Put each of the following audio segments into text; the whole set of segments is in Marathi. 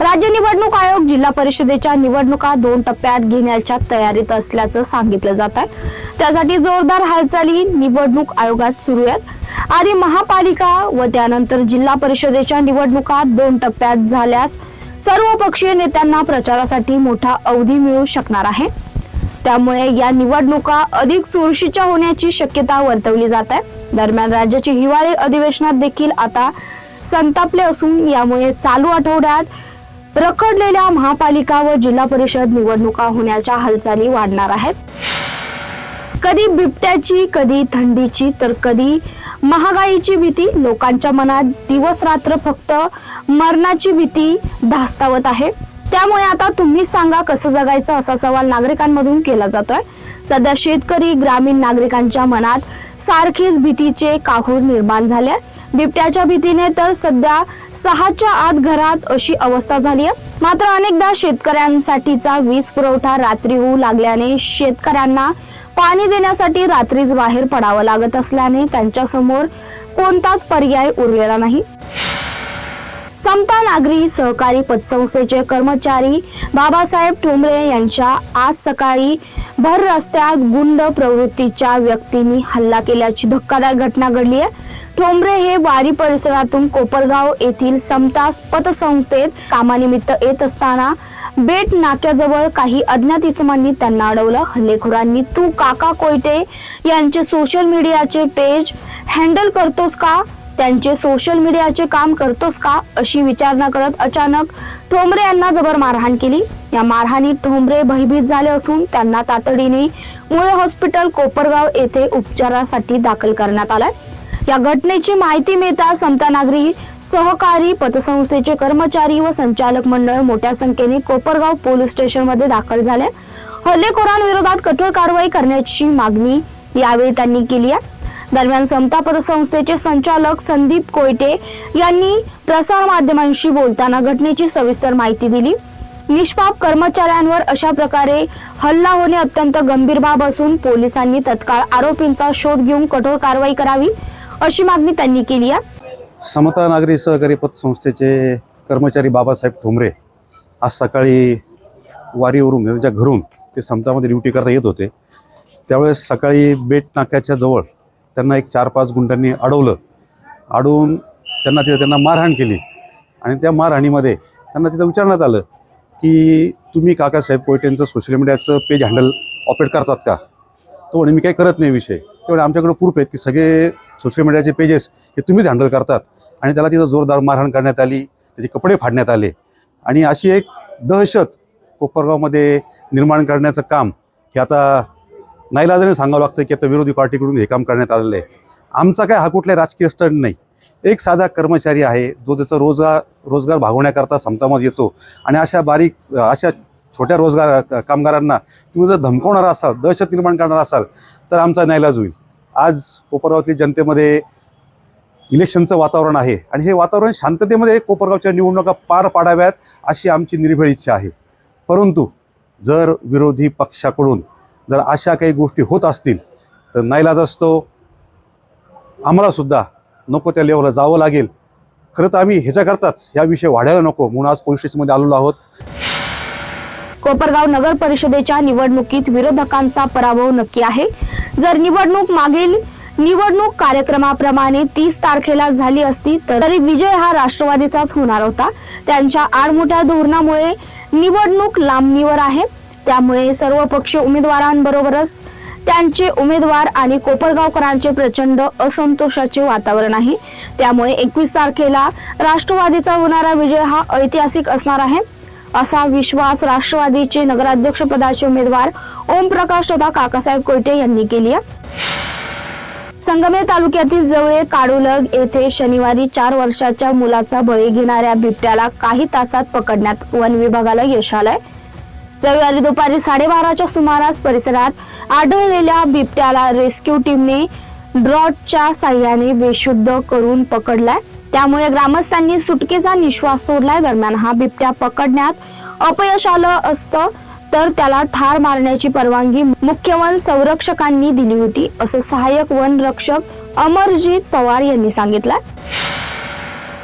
राज्य निवडणूक आयोग जिल्हा परिषदेच्या निवडणुका दोन टप्प्यात घेण्याच्या तयारीत असल्याचं सांगितलं जात आहे. त्यासाठी जोरदार हालचाली निवडणूक आयोगात सुरू आहेत. आधी महापालिका व त्यानंतर जिल्हा परिषदेच्या निवडणुका दोन टप्प्यात झाल्यास सर्व पक्षीय नेत्यांना प्रचारासाठी मोठा अवधी मिळू शकणार आहे. त्यामुळे या निवडणुका अधिक चुरशीच्या होण्याची शक्यता वर्तवली जात आहे. दरम्यान राज्याचे हिवाळी अधिवेशनात देखील आता संतापले असून यामुळे चालू आठवड्यात रखडलेल्या महापालिका व जिल्हा परिषद निवडणुका होण्याच्या हालचाली वाढणार आहेत. कधी बिबट्याची कधी थंडीची तर कधी महागाईची भीती लोकांच्या मनात दिवस रात्र फक्त मरणाची भीती धास्तावत आहे. त्यामुळे आता तुम्ही सांगा कसं जगायचं असा सवाल नागरिकांमधून केला जातोय. सध्या शेतकरी ग्रामीण नागरिकांच्या मनात सारखीच भीतीचे काहूर निर्माण झाले बिबट्याच्या भीतीने तर सध्या सहाच्या आत घरात अशी अवस्था झाली आहे. मात्र अनेकदा शेतकऱ्यांसाठीचा वीज पुरवठा रात्री होऊ लागल्याने शेतकऱ्यांना पाणी देण्यासाठी रात्रीच बाहेर पडावं लागत असल्याने त्यांच्यासमोर कोणताच पर्याय उरलेला नाही. समता नागरी सहकारी पतसंस्थेचे कर्मचारी बाबासाहेब ठोंबरे यांच्या आज सकाळी भर रस्त्यात गुंड प्रवृत्तीच्या व्यक्तींनी हल्ला केल्याची धक्कादायक घटना घडली आहे. ठोंबरे हे वारी परिसरातून कोपरगाव येथील समता पतसंस्थेत कामानिमित्त येत असताना बेट नाक्याजवळ काही अज्ञात इसमांनी त्यांना अडवलं. हल्लेखोरांनी तू काका कोयटे यांचे सोशल मीडियाचे पेज हँडल करतोस का? त्यांचे सोशल मीडियाचे काम करतोस का? अशी विचारणा करत अचानक ठोंबरे यांना जबर मारहाण केली. या मारहाणीत ठोंबरे भयभीत झाले असून त्यांना तातडीने मुळे हॉस्पिटल कोपरगाव येथे उपचारासाठी दाखल करण्यात आलाय. या घटनेची माहिती मिळता समता नागरी सहकारी पतसंस्थेचे कर्मचारी व संचालक मंडळ मोठ्या संख्येने कोपरगाव पोलीस स्टेशनमध्ये दाखल झाले. हल्लेखोरांविरोधात कठोर कारवाई करण्याची मागणी यावेळी त्यांनी केली आहे. दरम्यान समता पतसंस्थेचे संचालक संदीप कोयटे यांनी प्रसार माध्यमांशी बोलताना घटनेची सविस्तर माहिती दिली. निष्पाप कर्मचाऱ्यांवर अशा प्रकारे हल्ला होणे अत्यंत गंभीर बाब असून पोलिसांनी तत्काळ आरोपींचा शोध घेऊन कठोर कारवाई करावी. अशी मागणी त्यांनी केली आहे. समता नागरी सहकारी पतसंस्थेचे कर्मचारी बाबासाहेब ठोंबरे आज सकाळी वारीवरून म्हणजे त्यांच्या घरून ते समतामध्ये ड्युटी करता येत होते त्यावेळेस सकाळी बेट नाक्याच्या जवळ त्यांना एक चार पाच गुंटांनी अडवलं. अडवून त्यांना तिथं त्यांना मारहाण केली. आणि त्या मारहाणीमध्ये त्यांना तिथं विचारण्यात आलं की तुम्ही काकासाहेब कोयटेंचं सोशल मीडियाचं पेज हँडल ऑपरेट करतात का? तो म्हणे मी काही करत नाही विषय. तेवढे आमच्याकडे प्रूफ आहेत की सगळे सोशल मीडियाचे पेजेस हे तुम्हीच हँडल करतात. आणि त्याला तिथं जोरदार मारहाण करण्यात आली त्याचे कपडे फाडण्यात आले. आणि अशी एक दहशत कोपरगावमध्ये निर्माण करण्याचं काम हे आता नाईलाजाने सांगावं लागतं की आता विरोधी पार्टीकडून हे काम करण्यात आलेलं आहे. आमचा काय हा कुठला राजकीय स्टंट नाही. एक साधा कर्मचारी आहे जो त्याचा रोजगार रोजगार भागवण्याकरता समतामध्ये येतो. आणि अशा बारीक अशा छोट्या रोजगार कामगारांना तुम्ही जर धमकवणार असाल दहशत निर्माण करणार असाल तर आमचा नाईलाज होईल. आज कोपरगावातली जनतेमध्ये इलेक्शनचं वातावरण आहे. आणि हे वातावरण शांततेमध्ये कोपरगावच्या निवडणुका पार पाडाव्यात अशी आमची निर्भेळ इच्छा आहे. परंतु जर विरोधी पक्षाकडून जर अशा काही गोष्टी होत असतील तर नाईलाज असतो. आम्हालासुद्धा नको त्या लेवलला जावं लागेल. खरं तर आम्ही ह्याच्याकरताच ह्या विषय वाढायला नको म्हणून आज पोलीस स्टेशनमध्ये आलेलो आहोत. कोपरगाव नगर परिषदेच्या निवडणुकीत विरोधकांचा पराभव नक्की आहे. जर निवडणूक मागील निवडणूक कार्यक्रमाप्रमाणे तीस तारखेला झाली असती तरी विजय हा राष्ट्रवादीचाच होणार होता. त्यांच्या आडमोठ्या धोरणामुळे निवडणूक लांबणीवर आहे. त्यामुळे सर्व पक्ष उमेदवारांबरोबरच त्यांचे उमेदवार आणि कोपरगावकरांचे प्रचंड असंतोषाचे वातावरण आहे. त्यामुळे एकवीस तारखेला राष्ट्रवादीचा होणारा विजय हा ऐतिहासिक असणार आहे. असा विश्वास राष्ट्रवादीचे नगराध्यक्ष पदाचे उमेदवार ओम प्रकाश तथा काकासाहेब कोयटे यांनी केली आहे. संगमेर तालुक्यातील जवळे काडुलग येथे शनिवारी चार वर्षाच्या मुलाचा बळी घेणाऱ्या बिबट्याला काही तासात पकडण्यात वन विभागाला यश आलंय. रविवारी दुपारी साडेबाराच्या सुमारास परिसरात आढळलेल्या बिबट्याला रेस्क्यू टीमने ड्रॉटच्या साह्याने बेशुद्ध करून पकडलाय. त्यामुळे ग्रामस्थांनी सुटकेचा निश्वास सोडलाय. दरम्यान हा बिबट्या पकडण्यात अपयश आलं असतं तर त्याला ठार मारण्याची परवानगी मुख्य वन संरक्षकांनी दिली होती असं सहाय्यक वन रक्षक अमरजीत पवार यांनी सांगितलं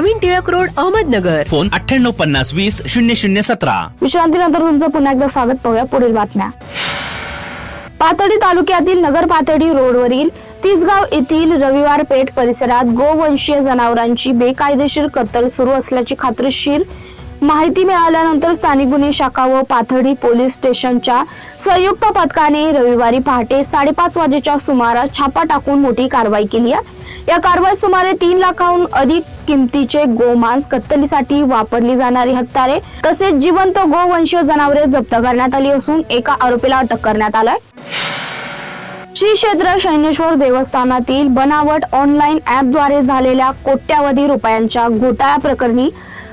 नवीन टिळक रोड अहमदनगर. फोन अठ्ठ्याण्णव पन्नास वीस शून्य शून्य सतरा. विश्रांतीनंतर तुमचं पुन्हा एकदा स्वागत. पाहूया पुढील बातम्या. पाथर्डी तालुक्यातील नगर पाथर्डी रोडवरील तिसगाव येथील रविवार पेठ परिसरात गोवंशीय जनावरांची बेकायदेशीर कत्तल सुरू असल्याची खात्रीशीर माहिती मिळाल्यानंतर स्थानिक गुन्हे शाखा व पाथर्डी पोलीस स्टेशनच्या संयुक्त पथकाने रविवारी पहाटे साडेपाच वाजेच्या सुमारास छापा टाकून मोठी कारवाई केली आहे. या कारवाईत सुमारे तीन लाखाहून अधिक किमतीचे गोमांस कत्तलीसाठी वापरली जाणारी हत्यारे तसेच जिवंत गोवंशीय जनावरे जप्त करण्यात आली असून एका आरोपीला अटक करण्यात आलाय. श्री क्षेत्र शैनेश्वर देवस्थानातील बनावट ऑनलाईन ऍपद्वारे झालेल्या कोट्यावधी रुपयांच्या घोटाळ्या प्रकरणी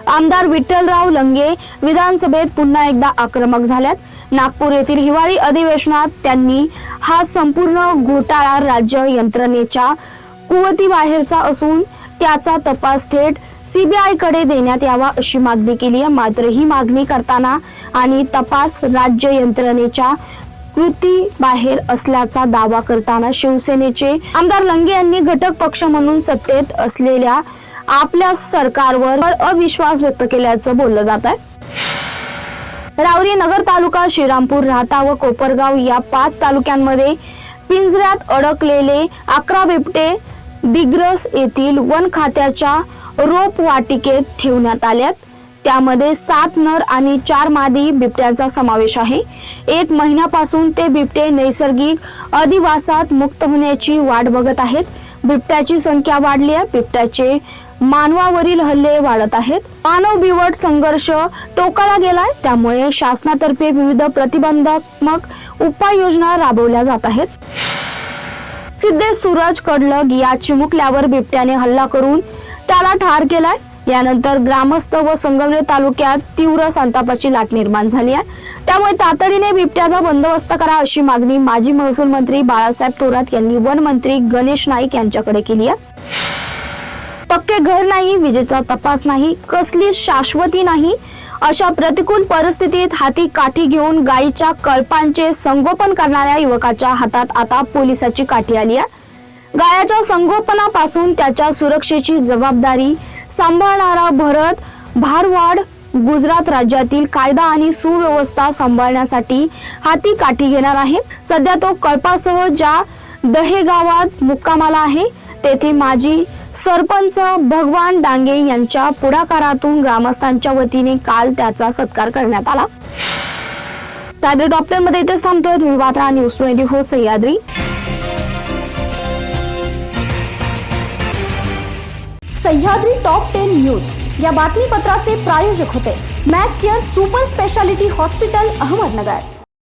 आमदार विठ्ठलराव लंगे विधानसभेत पुन्हा एकदा आक्रमक झाल्यात. नागपूर येथील हिवाळी अधिवेशनात त्यांनी हा संपूर्ण घोटाळा राज्य यंत्रणेच्या कुवतीबाहेरचा असून त्याचा तपास थेट सीबीआयकडे देण्यात यावा अशी मागणी केली आहे. मात्र ही मागणी करताना आणि तपास राज्य यंत्रणेच्या कृती बाहेर असल्याचा दावा करताना शिवसेनेचे आमदार लंगे यांनी घटक पक्ष म्हणून सत्तेत असलेल्या आपल्या सरकारवर अविश्वास व्यक्त केल्याचं बोललं जात आहे. रावरी नगर तालुका श्रीरामपूर राहता व कोपरगाव या पाच तालुक्यांमध्ये पिंजऱ्यात अडकलेले अकरा बिबटे दिग्रस येथील वन खात्याच्या रोप वाटिकेत ठेवण्यात आल्यात. त्यामध्ये सात नर आणि चार मादी बिबट्यांचा समावेश आहे. एक महिन्यापासून ते बिबटे नैसर्गिक अधिवासात मुक्त होण्याची वाट बघत आहेत. बिबट्याची संख्या वाढली आहे. बिबट्याचे मानवावरील हल्ले वाढत आहेत. मानव बिवट संघर्ष टोकाला गेलाय. त्यामुळे शासनातर्फे विविध प्रतिबंधात्मक उपाययोजना राबवल्या जात आहेत. सिद्धेश सूरज कडलग या चिमुकल्यावर बिबट्याने हल्ला करून त्याला ठार केलाय. यानंतर ग्रामस्थ व संगमनेर तालुक्यात तीव्र संतापाची लाट निर्माण झाली आहे. त्यामुळे तातडीने बिबट्याचा बंदोबस्त करा अशी मागणी माजी महसूल मंत्री बाळासाहेब थोरात यांनी वन मंत्री गणेश नाईक यांच्याकडे केली आहे. पक्के घर नाही विजेचा तपास नाही कसली शाश्वती नाही अशा प्रतिकूल परिस्थितीत हाती काठी घेऊन गायीच्या कळपांचे संगोपन करणाऱ्या युवकाच्या हातात आता पोलिसाची काठी आली आहे. गायाच्या संगोपनापासून त्याच्या सुरक्षेची जबाबदारी सांभाळणारा भरत भारवाड गुजरात राज्यातील कायदा आणि सुव्यवस्था सांभाळण्यासाठी हाती काठी घेणार आहे. सध्या तो कळपासह ज्या दहे गावात मुक्कामाला आहे तेथे माजी सरपंच भगवान डांगे यांच्या पुढाकारातून ग्रामस्थांच्या वतीने काल त्याचा सत्कार करण्यात आला. सह्याद्री डॉक्टरमध्ये इथेच थांबतोय तुम्ही वात्रा news twenty four Sahyadri. Sahyadri top ten news. या बातमीपत्राचे प्रायोजक होते Mac care super speciality hospital Ahmednagar.